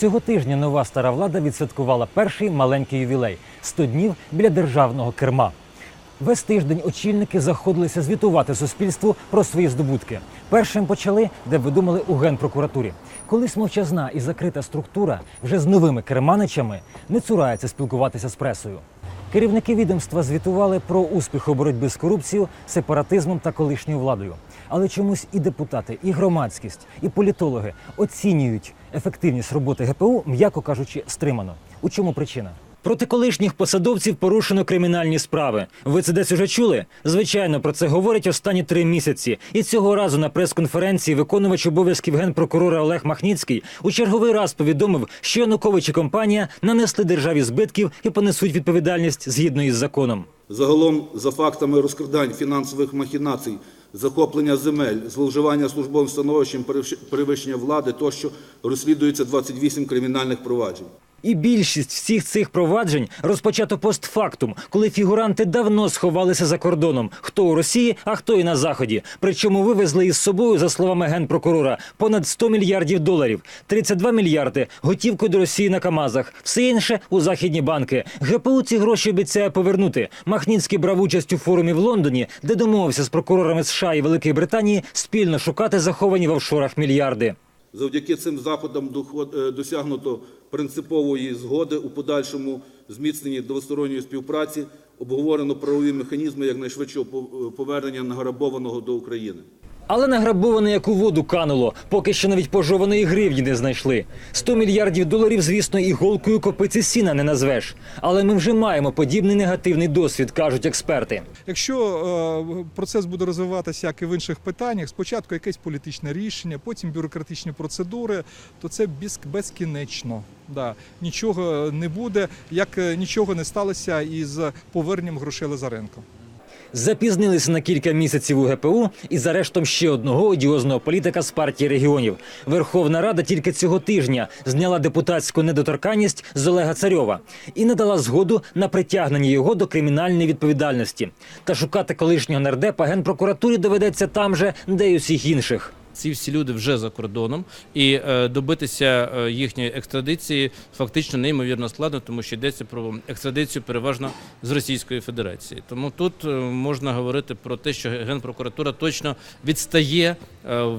Цього тижня нова стара влада відсвяткувала перший маленький ювілей 100 днів біля державного керма. Весь тиждень очільники заходилися звітувати суспільству про свої здобутки. Першим почали, де ви думали, у генпрокуратурі. Колись мовчазна і закрита структура вже з новими керманичами не цурається спілкуватися з пресою. Керівники відомства звітували про успіх у боротьбі з корупцією, сепаратизмом та колишньою владою. Але чомусь і депутати, і громадськість, і політологи оцінюють ефективність роботи ГПУ, м'яко кажучи, стримано. У чому причина? Проти колишніх посадовців порушено кримінальні справи. Ви це десь уже чули? Звичайно, про це говорять останні три місяці. І цього разу на прес-конференції виконувач обов'язків генпрокурора Олег Махніцький у черговий раз повідомив, що Янукович і компанія нанесли державі збитків і понесуть відповідальність згідно із законом. Загалом, за фактами розкрадань фінансових махінацій, захоплення земель, зловживання службовим становищем, перевищення влади тощо розслідується 28 кримінальних проваджень. І більшість всіх цих проваджень розпочато постфактум, коли фігуранти давно сховалися за кордоном, хто у Росії, а хто і на заході. Причому вивезли із собою, за словами генпрокурора, понад 100 мільярдів доларів, 32 мільярди готівкою до Росії на Камазах, все інше у західні банки. ГПУ ці гроші обіцяє повернути. Махніцький брав участь у форумі в Лондоні, де домовився з прокурорами США і Великої Британії спільно шукати заховані в офшорах мільярди. Завдяки цим заходам е, досягнуто принципової згоди у подальшому зміцненні двосторонньої співпраці, обговорено правові механізми якнайшвидшого пов- повернення награбованого до України. Але награбоване як у воду кануло, поки що навіть пожованої гривні не знайшли. 100 мільярдів доларів, звісно, і голкою копиці сіна не назвеш. Але ми вже маємо подібний негативний досвід, кажуть експерти. Якщо е, процес буде розвиватися як і в інших питаннях, спочатку якесь політичне рішення, потім бюрократичні процедури, то це без- безкінечно. Да. Нічого не буде, як е, нічого не сталося із поверненням грошей Лазаренко. Запізнилися на кілька місяців у ГПУ і за арештом ще одного одіозного політика з партії регіонів. Верховна Рада тільки цього тижня зняла депутатську недоторканність з Олега Царьова і надала згоду на притягнення його до кримінальної відповідальності. Та шукати колишнього нардепа генпрокуратурі доведеться там же, де й усіх інших. Ці всі люди вже за кордоном, і е, добитися е, їхньої екстрадиції фактично неймовірно складно, тому що йдеться про екстрадицію переважно з Російської Федерації. Тому тут е, можна говорити про те, що Генпрокуратура точно відстає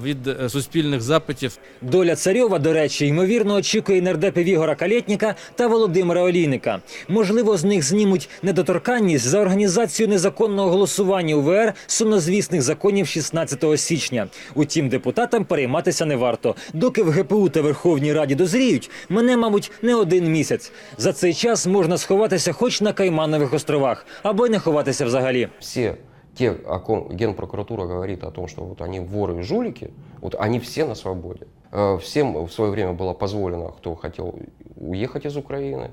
від суспільних запитів Доля Царьова, до речі, ймовірно, очікує нардепів Ігора Калєтніка та Володимира Олійника. Можливо, з них знімуть недоторканність за організацію незаконного голосування УВР сумнозвісних законів 16 січня. Утім, депутатам перейматися не варто. Доки в ГПУ та Верховній Раді дозріють, мене, мабуть, не один місяць. За цей час можна сховатися хоч на Кайманових островах, або й не ховатися взагалі. все те, о ком Генпрокуратура говорит о том, что вот они воры и жулики, вот они все на свободе. Э, Всем в свое время было позволено, кто хотел уехать из Украины,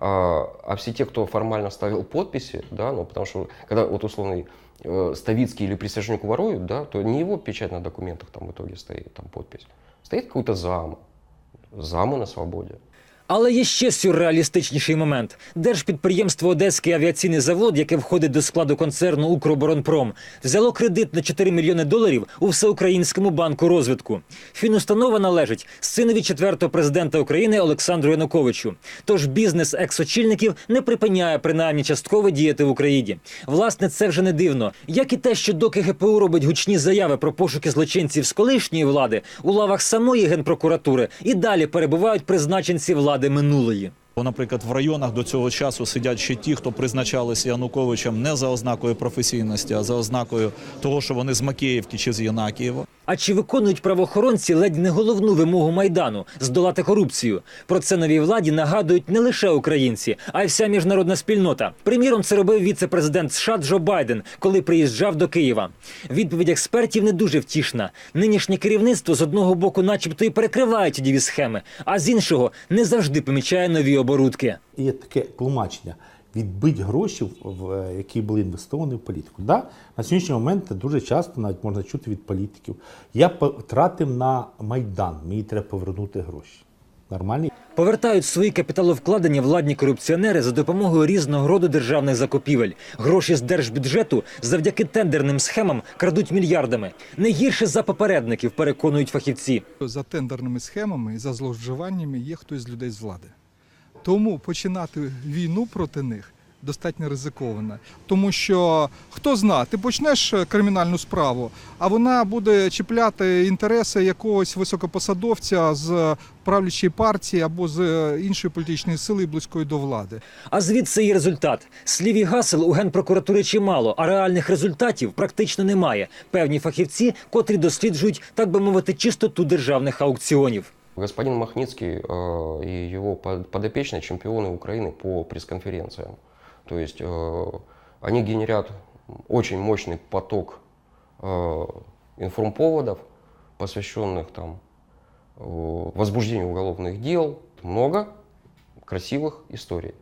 а, а все те, кто формально ставил подписи, да, ну потому что когда вот условный э, Ставицкий или присяжник воруют, да, то не его печать на документах там в итоге стоит, там подпись. Стоит какой-то зам. Замы на свободе. Але є ще сюрреалістичніший момент. Держпідприємство Одеський авіаційний завод, яке входить до складу концерну Укроборонпром, взяло кредит на 4 мільйони доларів у всеукраїнському банку розвитку. Фінустанова належить синові четвертого президента України Олександру Януковичу. Тож бізнес екс-очільників не припиняє принаймні частково діяти в Україні. Власне, це вже не дивно. Як і те, що доки ГПУ робить гучні заяви про пошуки злочинців з колишньої влади, у лавах самої генпрокуратури і далі перебувають призначенці влади минулої. Бо, наприклад, в районах до цього часу сидять ще ті, хто призначалися Януковичем не за ознакою професійності, а за ознакою того, що вони з Макіївки чи з Єнакієва. А чи виконують правоохоронці ледь не головну вимогу майдану здолати корупцію? Про це новій владі нагадують не лише українці, а й вся міжнародна спільнота. Приміром, це робив віце-президент США Джо Байден, коли приїжджав до Києва. Відповідь експертів не дуже втішна. Нинішнє керівництво з одного боку, начебто, і перекриває діві схеми, а з іншого не завжди помічає нові оборудки. є таке тлумачення відбить гроші, в- в- які були інвестовані в політику. Да? На сьогоднішній момент дуже часто навіть можна чути від політиків. Я потратив на Майдан, мені треба повернути гроші. Нормальний? Повертають свої капіталовкладення владні корупціонери за допомогою різного роду державних закупівель. Гроші з держбюджету завдяки тендерним схемам крадуть мільярдами. Не гірше за попередників, переконують фахівці. За тендерними схемами і за зловживаннями є хтось з людей з влади. Тому починати війну проти них достатньо ризиковано. Тому що хто зна, ти почнеш е, кримінальну справу, а вона буде чіпляти інтереси якогось високопосадовця з правлячої партії або з е, іншої політичної сили близької до влади. А звідси і результат. Слів і гасел у генпрокуратури чимало, а реальних результатів практично немає. Певні фахівці, котрі досліджують, так би мовити, чистоту державних аукціонів. Господин Махницкий э, и его под- подопечные чемпионы Украины по пресс-конференциям. То есть э, они генерят очень мощный поток э, информповодов, посвященных там, возбуждению уголовных дел. Много красивых историй.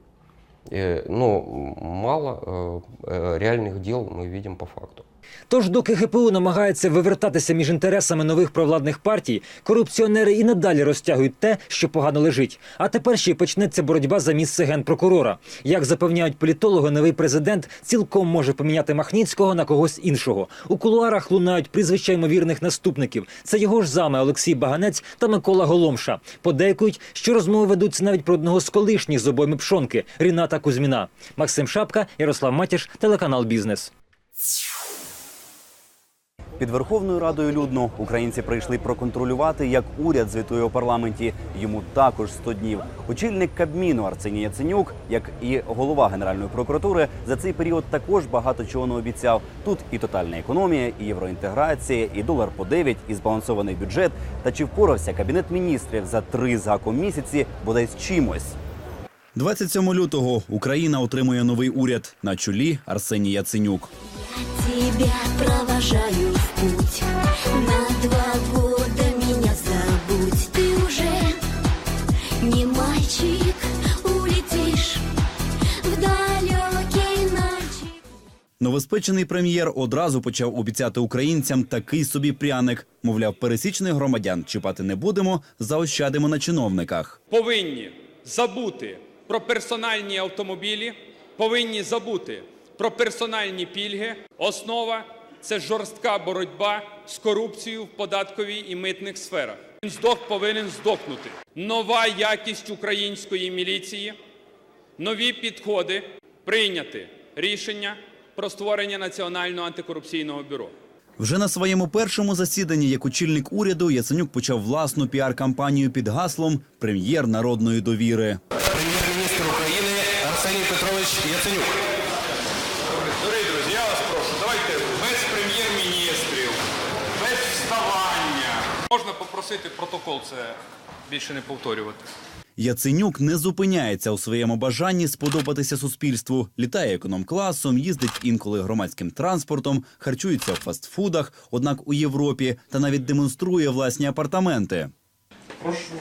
Но мало реальных дел мы видим по факту. Тож, доки ГПУ намагається вивертатися між інтересами нових провладних партій, корупціонери і надалі розтягують те, що погано лежить. А тепер ще й почнеться боротьба за місце генпрокурора. Як запевняють політологи, новий президент цілком може поміняти Махніцького на когось іншого. У кулуарах лунають прізвища ймовірних наступників. Це його ж зами Олексій Баганець та Микола Голомша. Подейкують, що розмови ведуться навіть про одного з колишніх з обойми пшонки Ріната Кузьміна. Максим Шапка, Ярослав Матіш, телеканал Бізнес. Під Верховною Радою людно українці прийшли проконтролювати, як уряд звітує у парламенті. Йому також 100 днів. Очільник Кабміну Арсеній Яценюк, як і голова Генеральної прокуратури, за цей період також багато чого не обіцяв. Тут і тотальна економія, і євроінтеграція, і долар по 9, і збалансований бюджет. Та чи впорався кабінет міністрів за три з місяці, бодай з чимось? 27 лютого Україна отримує новий уряд на чолі Арсеній Яценюк. Тебя провожаю в путь На два года меня забудь Ты уже не мальчик Улетишь в далекий ночи Новоспечений прем'єр одразу почав обіцяти українцям такий собі пряник. Мовляв, пересічних громадян чіпати не будемо, заощадимо на чиновниках. повинні забути про персональні автомобілі, повинні забути про персональні пільги. Основа це жорстка боротьба з корупцією в податковій і митних сферах. Він здох повинен здохнути. Нова якість української міліції, нові підходи прийняти рішення про створення Національного антикорупційного бюро. Вже на своєму першому засіданні, як очільник уряду, Яценюк почав власну піар-кампанію під гаслом Прем'єр народної довіри. Прем'єр-міністр України Арсеній Петрович Яценюк. Дорогі друзі, я вас прошу, давайте без прем'єр-міністрів, без вставання. Можна попросити протокол це більше не повторювати. Яценюк не зупиняється у своєму бажанні сподобатися суспільству. Літає економ-класом, їздить інколи громадським транспортом, харчується в фастфудах, однак у Європі та навіть демонструє власні апартаменти. Прошу,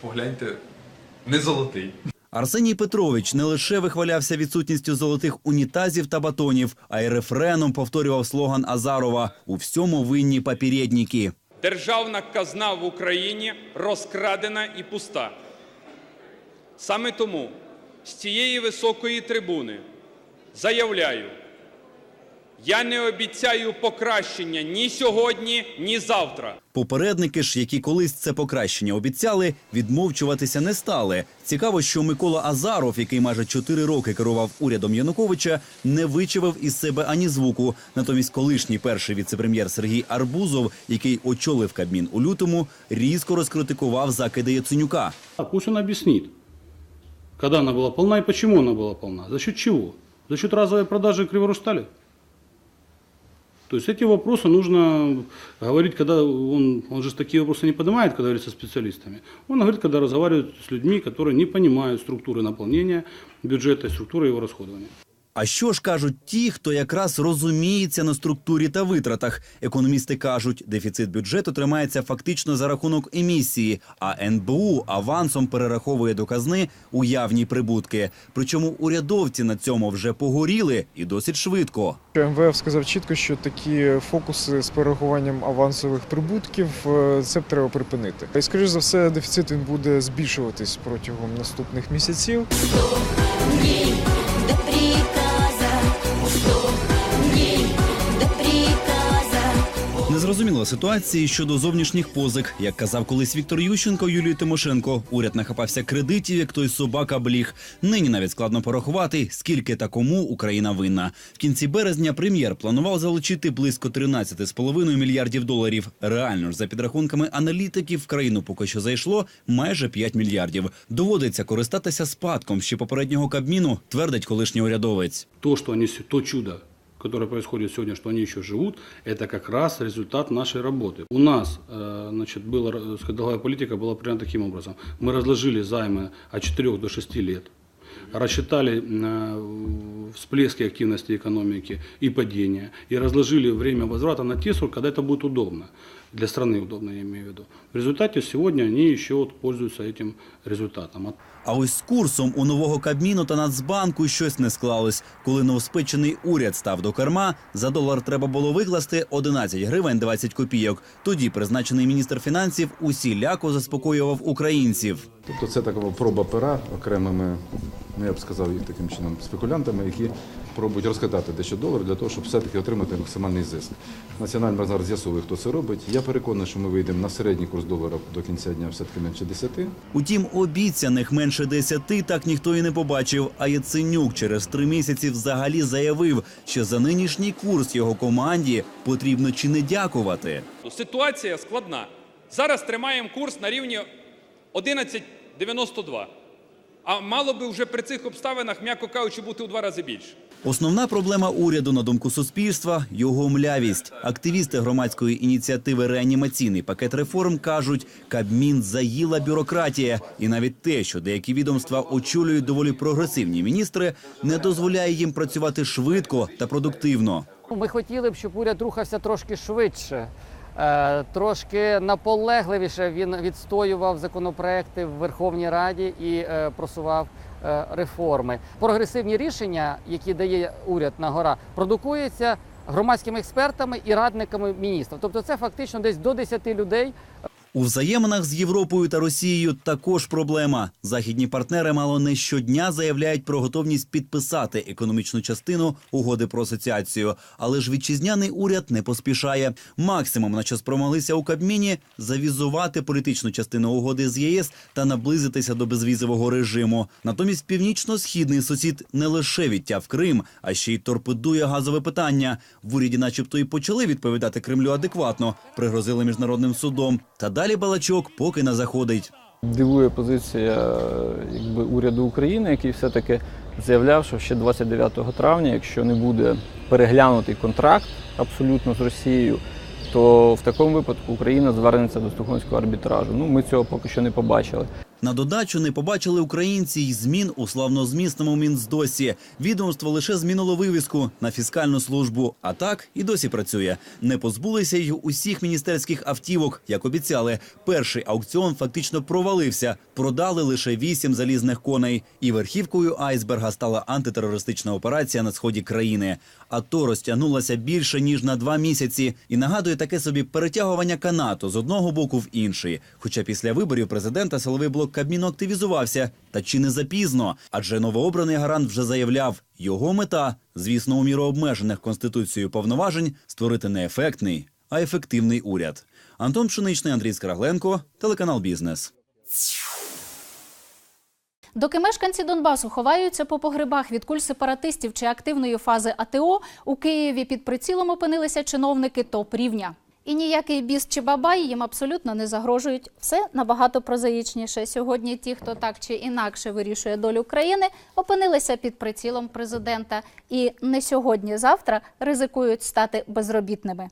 погляньте, не золотий. Арсеній Петрович не лише вихвалявся відсутністю золотих унітазів та батонів, а й рефреном повторював слоган Азарова у всьому винні папірєдніки. Державна казна в Україні розкрадена і пуста. Саме тому з цієї високої трибуни заявляю, я не обіцяю покращення ні сьогодні, ні завтра. Попередники ж, які колись це покращення обіцяли, відмовчуватися не стали. Цікаво, що Микола Азаров, який майже чотири роки керував урядом Януковича, не вичавив із себе ані звуку. Натомість, колишній перший віцепрем'єр Сергій Арбузов, який очолив Кабмін у лютому, різко розкритикував закиди Яценюка. А пусть он объяснит, когда она была полна и почему она была полна. За счет чего? За счет разовой продажи Криворустали? То есть эти вопросы нужно говорить, когда он, он же такие вопросы не поднимает, когда говорит со специалистами. Он говорит, когда разговаривает с людьми, которые не понимают структуры наполнения бюджета и структуры его расходования. А що ж кажуть ті, хто якраз розуміється на структурі та витратах? Економісти кажуть, дефіцит бюджету тримається фактично за рахунок емісії, а НБУ авансом перераховує до казни уявні прибутки. Причому урядовці на цьому вже погоріли і досить швидко. МВФ сказав чітко, що такі фокуси з перерахуванням авансових прибутків е, це треба припинити. І скоріш за все, дефіцит він буде збільшуватись протягом наступних місяців. дней Незрозуміла ситуація щодо зовнішніх позик. Як казав колись Віктор Ющенко Юлії Тимошенко, уряд нахапався кредитів, як той собака бліг. Нині навіть складно порахувати, скільки та кому Україна винна. В кінці березня прем'єр планував залучити близько 13,5 мільярдів доларів. Реально ж за підрахунками аналітиків в країну поки що зайшло майже 5 мільярдів. Доводиться користатися спадком ще попереднього кабміну, твердить колишній урядовець. То, что они, с- то чудо, которое происходит сегодня, что они еще живут, это как раз результат нашей работы. У нас, э, значит, была, сказать, долговая политика была примерно таким образом. Мы разложили займы от 4 до 6 лет, рассчитали э, всплески активности экономики и падения, и разложили время возврата на те сроки, когда это будет удобно. Для страны удобно, я имею в виду. В результате сегодня они еще вот пользуются этим результатом. А ось з курсом у нового Кабміну та Нацбанку щось не склалось. Коли новоспечений уряд став до керма, за долар треба було викласти 11 гривень 20 копійок. Тоді призначений міністр фінансів усіляко заспокоював українців. Тобто це така проба пера окремими, ну я б сказав, їх таким чином спекулянтами, які пробують розкатати дещо долар для того, щоб все-таки отримати максимальний зиск. Національний банк зараз з'ясовує, хто це робить. Я переконаний, що ми вийдемо на середній курс долара до кінця дня все-таки менше 10. Утім, обіцяних менше 10 так ніхто і не побачив. А Яценюк через три місяці взагалі заявив, що за нинішній курс його команді потрібно чи не дякувати. Ситуація складна. Зараз тримаємо курс на рівні 11,92. А мало би вже при цих обставинах, м'яко кажучи, бути у два рази більше. Основна проблема уряду, на думку суспільства, його млявість. Активісти громадської ініціативи Реанімаційний пакет реформ кажуть, Кабмін заїла бюрократія, і навіть те, що деякі відомства очолюють доволі прогресивні міністри, не дозволяє їм працювати швидко та продуктивно. Ми хотіли б, щоб уряд рухався трошки швидше, е, трошки наполегливіше він відстоював законопроекти в Верховній Раді і е, просував реформи. Прогресивні рішення, які дає уряд на гора, продукуються громадськими експертами і радниками міністрів. Тобто, це фактично десь до 10 людей. У взаєминах з Європою та Росією також проблема. Західні партнери мало не щодня заявляють про готовність підписати економічну частину угоди про асоціацію. Але ж вітчизняний уряд не поспішає. Максимум, на що спромоглися у Кабміні, завізувати політичну частину угоди з ЄС та наблизитися до безвізового режиму. Натомість північно-східний сусід не лише відтяв Крим, а ще й торпедує газове питання. В уряді, начебто, і почали відповідати Кремлю адекватно, пригрозили міжнародним судом. Та далі балачок поки не заходить. Дивує позиція якби, уряду України, який все-таки заявляв, що ще 29 травня, якщо не буде переглянутий контракт абсолютно з Росією, то в такому випадку Україна звернеться до Стокгольмського арбітражу. Ну, ми цього поки що не побачили. На додачу не побачили українці й змін у славнозмісному Мінздосі. Відомство лише змінило вивіску на фіскальну службу, а так і досі працює. Не позбулися й усіх міністерських автівок, як обіцяли. Перший аукціон фактично провалився. Продали лише вісім залізних коней. І верхівкою айсберга стала антитерористична операція на сході країни. А то розтягнулася більше ніж на два місяці, і нагадує таке собі перетягування канату з одного боку в інший. Хоча після виборів президента силовий блок Кабміну активізувався. Та чи не запізно? Адже новообраний гарант вже заявляв, його мета, звісно, у міру обмежених конституцією повноважень, створити не ефектний, а ефективний уряд. Антон Пшеничний, Андрій Скрагленко, телеканал Бізнес. Доки мешканці Донбасу ховаються по погребах від куль сепаратистів чи активної фази АТО, у Києві під прицілом опинилися чиновники топ-рівня. І ніякий біс чи бабай їм абсолютно не загрожують. Все набагато прозаїчніше. Сьогодні ті, хто так чи інакше вирішує долю країни, опинилися під прицілом президента. І не сьогодні-завтра ризикують стати безробітними.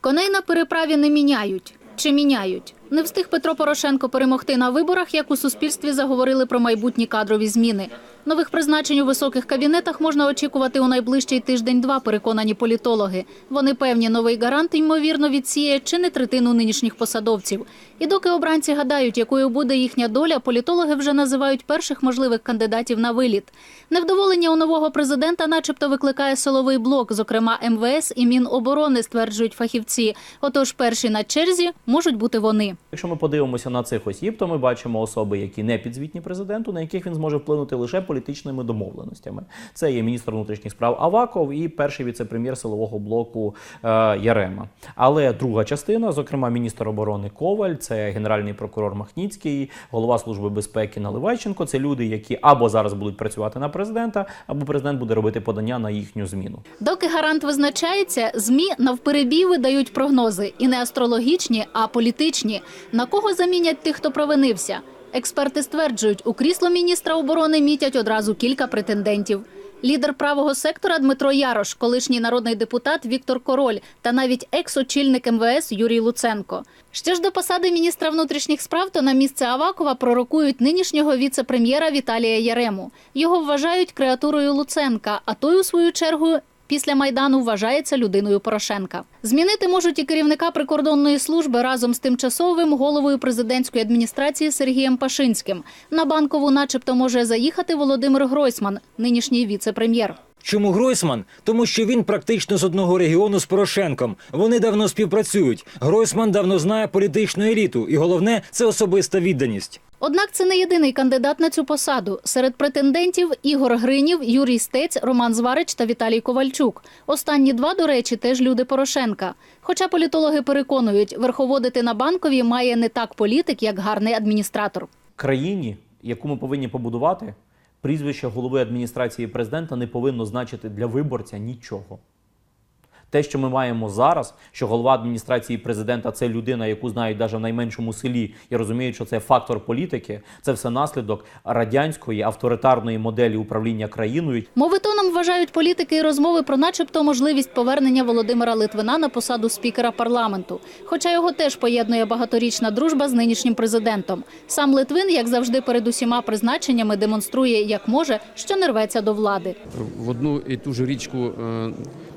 Коней на переправі не міняють. Чи міняють? Не встиг Петро Порошенко перемогти на виборах, як у суспільстві заговорили про майбутні кадрові зміни. Нових призначень у високих кабінетах можна очікувати у найближчий тиждень-два, переконані політологи. Вони певні, новий гарант, ймовірно, відсіє чи не третину нинішніх посадовців. І доки обранці гадають, якою буде їхня доля, політологи вже називають перших можливих кандидатів на виліт. Невдоволення у нового президента, начебто, викликає силовий блок, зокрема МВС і Міноборони, стверджують фахівці. Отож, перші на черзі можуть бути вони. Якщо ми подивимося на цих осіб, то ми бачимо особи, які не підзвітні президенту, на яких він зможе вплинути лише політичними домовленостями. Це є міністр внутрішніх справ Аваков і перший віце-прем'єр силового блоку е, Ярема. Але друга частина, зокрема міністр оборони Коваль, це генеральний прокурор Махніцький, голова служби безпеки Наливайченко. Це люди, які або зараз будуть працювати на президента, або президент буде робити подання на їхню зміну. Доки гарант визначається, змі навперебій видають прогнози і не астрологічні, а політичні. На кого замінять тих, хто провинився? Експерти стверджують, у крісло міністра оборони мітять одразу кілька претендентів. Лідер правого сектора Дмитро Ярош, колишній народний депутат Віктор Король та навіть екс-очільник МВС Юрій Луценко. Ще ж до посади міністра внутрішніх справ то на місце Авакова пророкують нинішнього віце-прем'єра Віталія Ярему. Його вважають креатурою Луценка, а той, у свою чергу, після майдану вважається людиною Порошенка. Змінити можуть і керівника прикордонної служби разом з тимчасовим головою президентської адміністрації Сергієм Пашинським. На банкову, начебто, може заїхати Володимир Гройсман, нинішній віце-прем'єр. Чому Гройсман? Тому що він практично з одного регіону з Порошенком. Вони давно співпрацюють. Гройсман давно знає політичну еліту, і головне це особиста відданість. Однак це не єдиний кандидат на цю посаду. Серед претендентів Ігор Гринів, Юрій Стець, Роман Зварич та Віталій Ковальчук. Останні два, до речі, теж люди Порошенка. Хоча політологи переконують, верховодити на банковій має не так політик, як гарний адміністратор. країні, яку ми повинні побудувати, прізвище голови адміністрації президента не повинно значити для виборця нічого. Те, що ми маємо зараз, що голова адміністрації президента це людина, яку знають навіть в найменшому селі, і розуміють, що це фактор політики, це все наслідок радянської авторитарної моделі управління країною. Мовитоном вважають політики і розмови про начебто можливість повернення Володимира Литвина на посаду спікера парламенту. Хоча його теж поєднує багаторічна дружба з нинішнім президентом. Сам Литвин, як завжди, перед усіма призначеннями демонструє, як може, що не рветься до влади. в одну і ту ж річку е,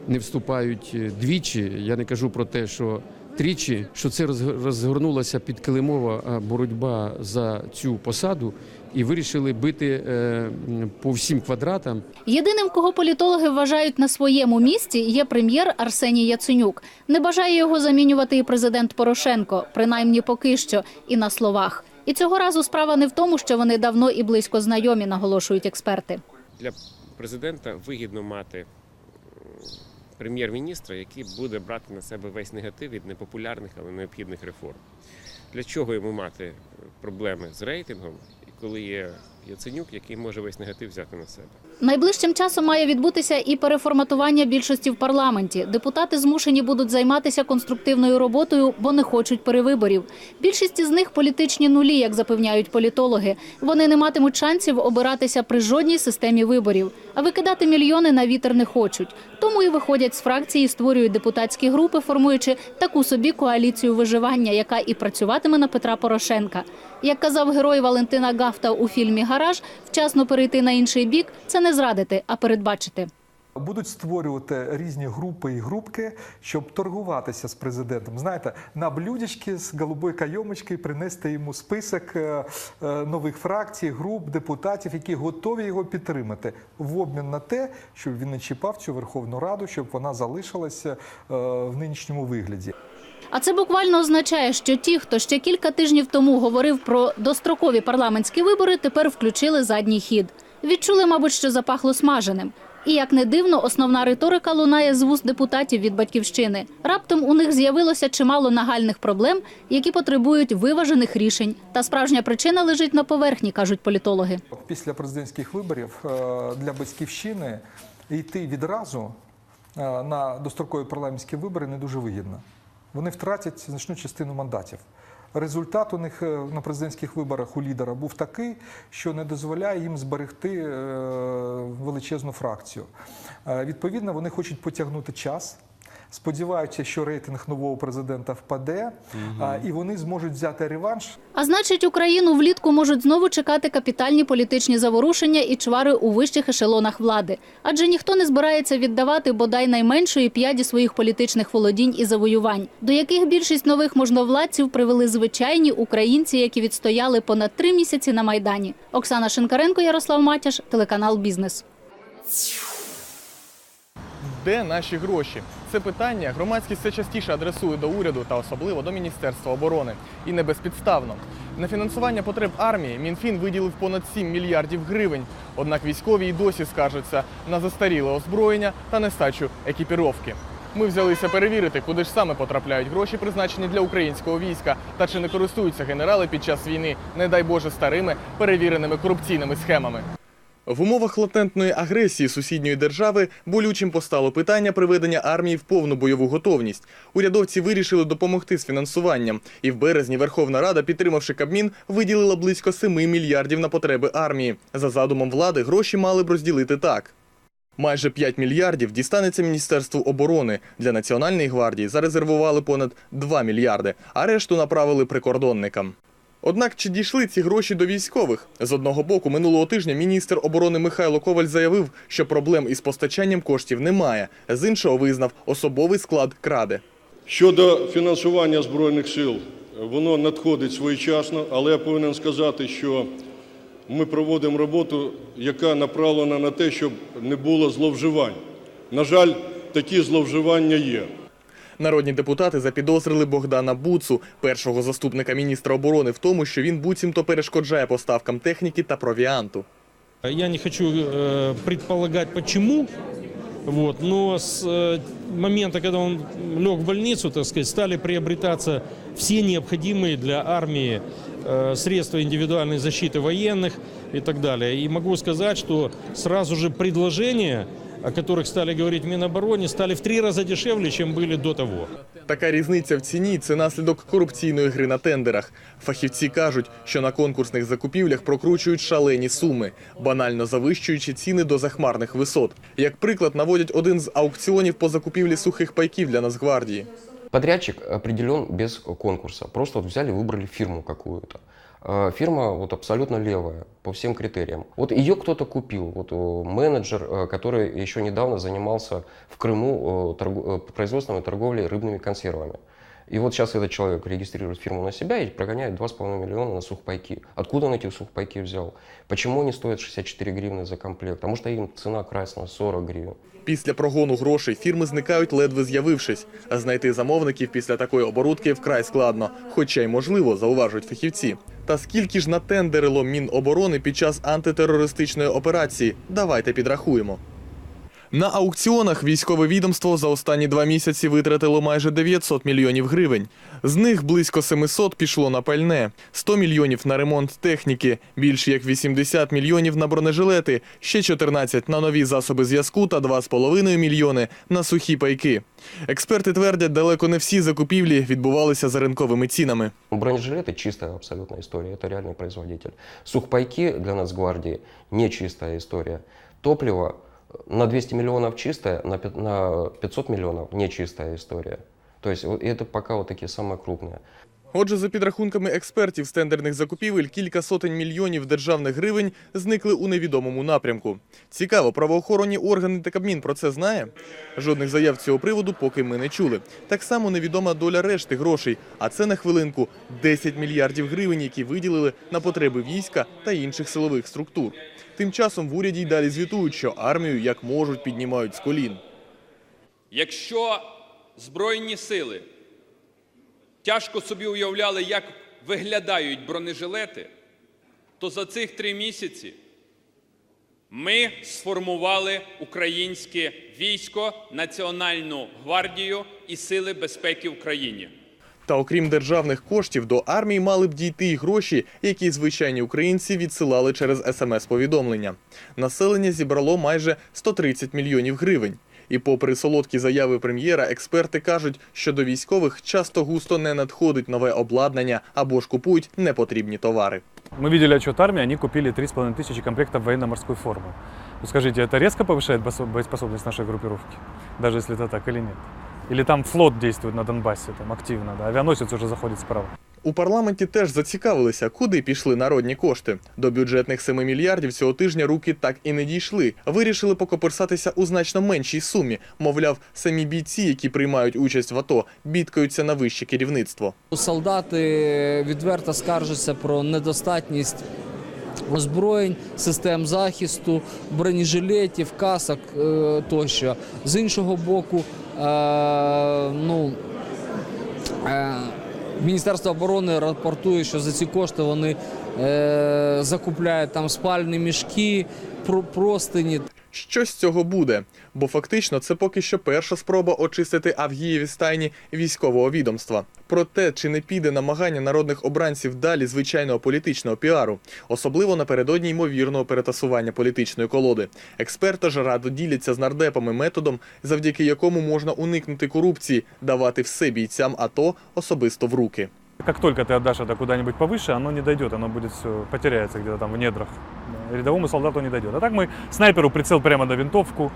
не вступають е, двічі. Я не кажу про те, що тричі, що це розгорнулася підкилимова е, боротьба за цю посаду, і вирішили бити е, по всім квадратам. Єдиним, кого політологи вважають на своєму місці, є прем'єр Арсеній Яценюк. Не бажає його замінювати і президент Порошенко, принаймні поки що, і на словах. І цього разу справа не в тому, що вони давно і близько знайомі, наголошують експерти. для президента вигідно мати прем'єр-міністра, який буде брати на себе весь негатив від непопулярних, але необхідних реформ. Для чого йому мати проблеми з рейтингом, коли є Яценюк, який може весь негатив взяти на себе? Найближчим часом має відбутися і переформатування більшості в парламенті. Депутати змушені будуть займатися конструктивною роботою, бо не хочуть перевиборів. Більшість із них політичні нулі, як запевняють політологи. Вони не матимуть шансів обиратися при жодній системі виборів. А викидати мільйони на вітер не хочуть. Тому і виходять з фракції, створюють депутатські групи, формуючи таку собі коаліцію виживання, яка і працюватиме на Петра Порошенка. Як казав герой Валентина Гафта у фільмі Гараж, вчасно перейти на інший бік це не зрадити, а передбачити. Будуть створювати різні групи і групки, щоб торгуватися з президентом. Знаєте, на блюдечки з голубої кайомочки принести йому список е, е, нових фракцій, груп, депутатів, які готові його підтримати в обмін на те, щоб він не чіпав цю Верховну Раду, щоб вона залишилася е, в нинішньому вигляді. А це буквально означає, що ті, хто ще кілька тижнів тому говорив про дострокові парламентські вибори, тепер включили задній хід. Відчули, мабуть, що запахло смаженим. І як не дивно, основна риторика лунає з вуст депутатів від батьківщини. Раптом у них з'явилося чимало нагальних проблем, які потребують виважених рішень. Та справжня причина лежить на поверхні, кажуть політологи. Після президентських виборів е, для батьківщини йти відразу е, на дострокові парламентські вибори не дуже вигідно. Вони втратять значну частину мандатів. Результат у них е, на президентських виборах у лідера був такий, що не дозволяє їм зберегти е, величезну фракцію. Е, Відповідно, вони хочуть потягнути час. Сподіваються, що рейтинг нового президента впаде, а, і вони зможуть взяти реванш. А значить, Україну влітку можуть знову чекати капітальні політичні заворушення і чвари у вищих ешелонах влади. Адже ніхто не збирається віддавати бодай найменшої п'яді своїх політичних володінь і завоювань, до яких більшість нових можновладців привели звичайні українці, які відстояли понад три місяці на майдані. Оксана Шинкаренко, Ярослав Матяш, телеканал Бізнес. Де наші гроші? Це питання громадськість все частіше адресує до уряду та особливо до Міністерства оборони. І не безпідставно. На фінансування потреб армії Мінфін виділив понад 7 мільярдів гривень. Однак військові й досі скаржаться на застаріле озброєння та нестачу екіпіровки. Ми взялися перевірити, куди ж саме потрапляють гроші, призначені для українського війська, та чи не користуються генерали під час війни, не дай Боже, старими перевіреними корупційними схемами. В умовах латентної агресії сусідньої держави болючим постало питання приведення армії в повну бойову готовність. Урядовці вирішили допомогти з фінансуванням. І в березні Верховна Рада, підтримавши Кабмін, виділила близько 7 мільярдів на потреби армії. За задумом влади гроші мали б розділити так. Майже 5 мільярдів дістанеться Міністерству оборони. Для Національної гвардії зарезервували понад 2 мільярди, а решту направили прикордонникам. Однак чи дійшли ці гроші до військових? З одного боку, минулого тижня міністр оборони Михайло Коваль заявив, що проблем із постачанням коштів немає. З іншого визнав, особовий склад краде. Щодо фінансування Збройних сил, воно надходить своєчасно, але я повинен сказати, що ми проводимо роботу, яка направлена на те, щоб не було зловживань. На жаль, такі зловживання є. Народні депутати запідозрили Богдана Буцу, першого заступника міністра оборони, в тому, що він буцімто перешкоджає поставкам техніки та провіанту. Я не хочу э, предполагать почему, вот, но с э, момента, когда он лег в больницу, так сказать, стали приобретаться все необходимые для армии э, средства индивидуальной защиты военных и так далее. И могу сказать, что сразу же предложения, о которых стали говорить в Минобороне, стали в три раза дешевле, чем были до того. Така різниця в ціні це наслідок корупційної гри на тендерах. Фахівці кажуть, що на конкурсних закупівлях прокручують шалені суми, банально завищуючи ціни до захмарних висот. Як приклад наводять один з аукціонів по закупівлі сухих пайків для Нацгвардії. Подрядчик определен без конкурса. Просто вот взяли, выбрали фирму какую-то. Э, Фирма вот абсолютно левая по всем критериям. Вот ее кто-то купил. Вот э, менеджер, э, который еще недавно занимался в Крыму э, производством и торговлей рыбными консервами. И вот сейчас этот человек регистрирует фирму на себя и прогоняет 2,5 миллиона на сухпайки. Откуда он эти сухпайки взял? Почему они стоят 64 гривны за комплект? Потому что им цена красная 40 гривен. Після прогону грошей фірми зникають, ледве з'явившись. А знайти замовників після такої оборудки вкрай складно, хоча й можливо, зауважують фахівці. Та скільки ж натендерило Міноборони під час антитерористичної операції? Давайте підрахуємо. На аукціонах військове відомство за останні два місяці витратило майже 900 мільйонів гривень. З них близько 700 пішло на пальне, 100 мільйонів на ремонт техніки, більше як 80 мільйонів на бронежилети, ще 14 на нові засоби зв'язку та 2,5 мільйони на сухі пайки. Експерти твердять, далеко не всі закупівлі відбувалися за ринковими цінами. Бронежилеты чистая абсолютно история, это реальный производитель. Сухпайки для Нацгвардии не чистая история. Топливо на 200 миллионов чистое, на пят- на 500 миллионов не чистая история. То есть вот это пока вот такие самые крупные. Отже, за підрахунками експертів з тендерних закупівель, кілька сотень мільйонів державних гривень зникли у невідомому напрямку. Цікаво, правоохоронні органи та Кабмін про це знає? Жодних заяв з цього приводу поки ми не чули. Так само невідома доля решти грошей, а це на хвилинку 10 мільярдів гривень, які виділили на потреби війська та інших силових структур. Тим часом в уряді й далі звітують, що армію як можуть піднімають з колін. Якщо Збройні сили тяжко собі уявляли, як виглядають бронежилети, то за цих три місяці ми сформували українське військо, Національну гвардію і Сили безпеки в країні. Та окрім державних коштів, до армії мали б дійти й гроші, які звичайні українці відсилали через смс-повідомлення. Населення зібрало майже 130 мільйонів гривень. І попри солодкі заяви прем'єра, експерти кажуть, що до військових часто густо не надходить нове обладнання або ж купують непотрібні товари. Мы видели отчет армии, они купили 3,5 тысячи комплектов военно-морской формы. Ну, скажите, это резко повышает босо- боеспособность нашей группировки? Даже если это так или нет? Или там флот действует на Донбассе там активно, да, авианосец уже заходит справа. У парламенті теж зацікавилися, куди пішли народні кошти. До бюджетних 7 мільярдів цього тижня руки так і не дійшли. Вирішили покоперсатися у значно меншій сумі. Мовляв, самі бійці, які приймають участь в АТО, бідкаються на вище керівництво. Солдати відверто скаржаться про недостатність озброєнь, систем захисту, бронежилетів, касок е, тощо. З іншого боку, ну, е, Міністерство оборони рапортує, що за ці кошти вони е, закупляють там спальні мішки, про- простині. Що з цього буде? Бо фактично це поки що перша спроба очистити Авгієві стайні військового відомства. Про те, чи не піде намагання народних обранців далі звичайного політичного піару, особливо напередодні ймовірного перетасування політичної колоди. Експерти ж радо діляться з нардепами методом, завдяки якому можна уникнути корупції, давати все бійцям АТО особисто в руки. Как только ты отдашь это куда-нибудь повыше, оно не дойдет, оно будет все потеряется где-то там в недрах. Да, Рядовому солдату не дойдет. А так мы снайперу прицел прямо на винтовку,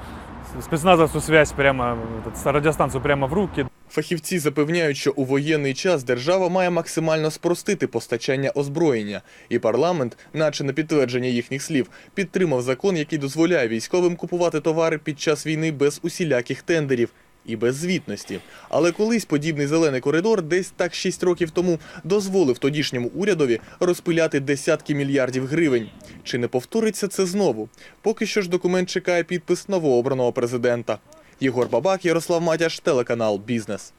спецназовцу связь прямо, этот, радиостанцию прямо в руки. Фахівці запевняють, що у воєнний час держава має максимально спростити постачання озброєння, і парламент, наче на підтвердження їхніх слів, підтримав закон, який дозволяє військовим купувати товари під час війни без усіляких тендерів. І без звітності. Але колись подібний зелений коридор, десь так 6 років тому, дозволив тодішньому урядові розпиляти десятки мільярдів гривень. Чи не повториться це знову? Поки що ж документ чекає підпис новообраного президента. Єгор Бабак, Ярослав Матяш, телеканал Бізнес.